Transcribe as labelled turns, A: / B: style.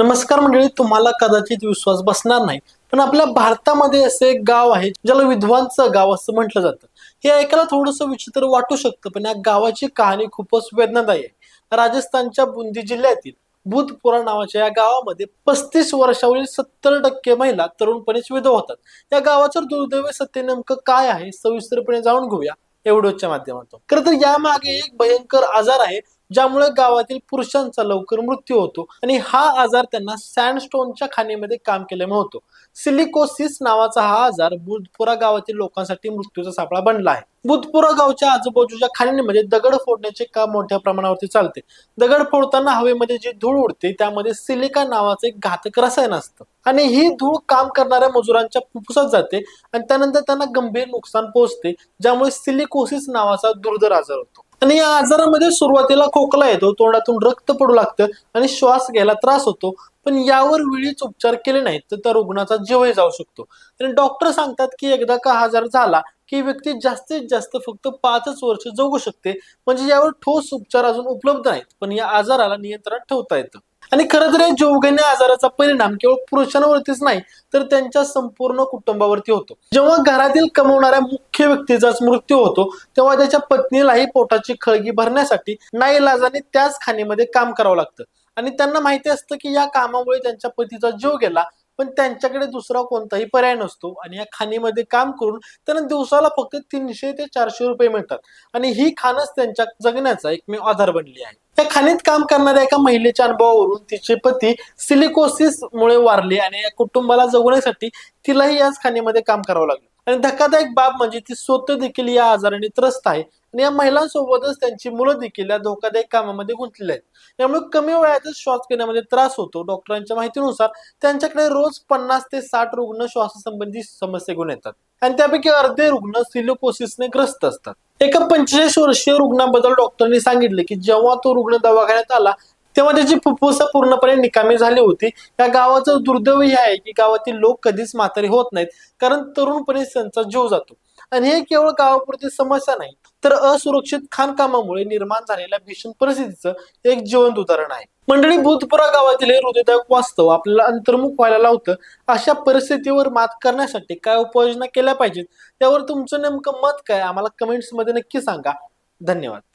A: नमस्कार मंडळी तुम्हाला कदाचित विश्वास बसणार नाही पण आपल्या भारतामध्ये असे एक गाव आहे ज्याला विधवांचं गाव असं म्हटलं जातं. हे ऐकायला थोडंसं विचित्र वाटू शकतं पण या गावाची कहाणी खूपच वेदनादायी आहे. राजस्थानच्या बुंदी जिल्ह्यातील बुधपुरा नावाच्या या गावामध्ये पस्तीस वर्षावरील सत्तर टक्के महिला तरुणपणेच विधवा होतात. या गावाचं दुर्दैवी सत्य नेमकं काय आहे सविस्तरपणे जाणून घेऊया एवढ्याच्या माध्यमातून. खरं तर यामागे एक भयंकर आजार आहे ज्यामुळे गावातील पुरुषांचा लवकर मृत्यू होतो आणि हा आजार त्यांना सँडस्टोनच्या खाणीमध्ये काम केल्यामुळे होतो. सिलिकोसिस नावाचा हा आजार बुधपुरा गावातील लोकांसाठी मृत्यूचा सापळा बनला आहे. बुधपुरा गावच्या आजूबाजूच्या खाणींमध्ये दगड फोडण्याचे काम मोठ्या प्रमाणावरती चालते. दगड फोडताना हवेमध्ये जी धूळ उडते त्यामध्ये सिलिका नावाचं एक घातक रसायन असतं. आणि ही धूळ काम करणाऱ्या मजुरांच्या फुफ्फुसात जाते आणि त्यानंतर त्यांना गंभीर नुकसान पोहोचते ज्यामुळे सिलिकोसिस नावाचा दुर्धर आजार होतो. आणि या आजारामध्ये सुरुवातीला खोकला येतो तोंडातून रक्त पडू लागतं आणि श्वास घ्यायला त्रास होतो. पण यावर वेळीच उपचार केले नाहीत तर त्या रुग्णाचा जीवही जाऊ शकतो. आणि डॉक्टर सांगतात की एकदा का आजार झाला की व्यक्ती जास्तीत जास्त फक्त पाचच वर्ष जगू शकते. म्हणजे यावर ठोस उपचार अजून उपलब्ध नाहीत पण या आजाराला नियंत्रणात ठेवता येतं. आणि खरं तर या जीवघेण्या आजाराचा परिणाम केवळ पुरुषांवरतीच नाही तर त्यांच्या संपूर्ण कुटुंबावरती होतो. जेव्हा घरातील कमवणाऱ्या मुख्य व्यक्तीचाच मृत्यू होतो तेव्हा त्याच्या पत्नीलाही पोटाची खळगी भरण्यासाठी नाईलाजाने त्याच खाणीमध्ये काम करावं लागतं. आणि त्यांना माहिती असतं की या कामामुळे त्यांच्या पतीचा जीव गेला पण त्यांच्याकडे दुसरा कोणताही पर्याय नसतो. आणि या खाणीमध्ये काम करून त्यांना दिवसाला फक्त तीनशे ते चारशे रुपये मिळतात. आणि ही खाणच त्यांच्या जगण्याचा एकमेव आधार बनली आहे. या खाणीत काम करणाऱ्या एका महिलेच्या अनुभवावरून तिचे पती सिलिकोसिस मुळे वारले आणि या कुटुंबाला जगवण्यासाठी तिलाही याच खाणीमध्ये काम करावं लागलं. आणि धक्कादायक बाब म्हणजे ती स्वतः देखील या आजाराने त्रस्त आहे आणि या महिलांसोबतच त्यांची मुलं देखील या धोकादायक कामामध्ये गुंतलेली आहेत. त्यामुळे कमी वयातच श्वास घेण्यामध्ये त्रास होतो. डॉक्टरांच्या माहितीनुसार त्यांच्याकडे रोज पन्नास ते साठ रुग्ण श्वाससंबंधी समस्या घेऊन येतात आणि त्यापैकी अर्धे रुग्ण सिलिकोसिसने ग्रस्त असतात. एका पंचेचाळीस वर्षीय रुग्णाबद्दल डॉक्टरांनी सांगितले की जेव्हा तो रुग्ण दवाखान्यात आला तेव्हा त्याची फुफ्फुस पूर्णपणे निकामी झाली होती. या गावाचं दुर्दैव हे आहे की गावातील लोक कधीच म्हातारे होत नाहीत. कारण तरुणपणे त्यांचा जीव जातो. आणि हे केवळ गावापुरती समस्या नाही तर असुरक्षित खाणकामामुळे निर्माण झालेल्या भीषण परिस्थितीचं एक जिवंत उदाहरण आहे. मंडळी भूतपुरा गावातील हे हृदयदायक वास्तव आपल्याला अंतर्मुख व्हायला लावतं. अशा परिस्थितीवर मात करण्यासाठी काय उपाययोजना केल्या पाहिजेत? त्यावर तुमचं नेमकं मत काय आम्हाला कमेंट्समध्ये नक्की सांगा. धन्यवाद.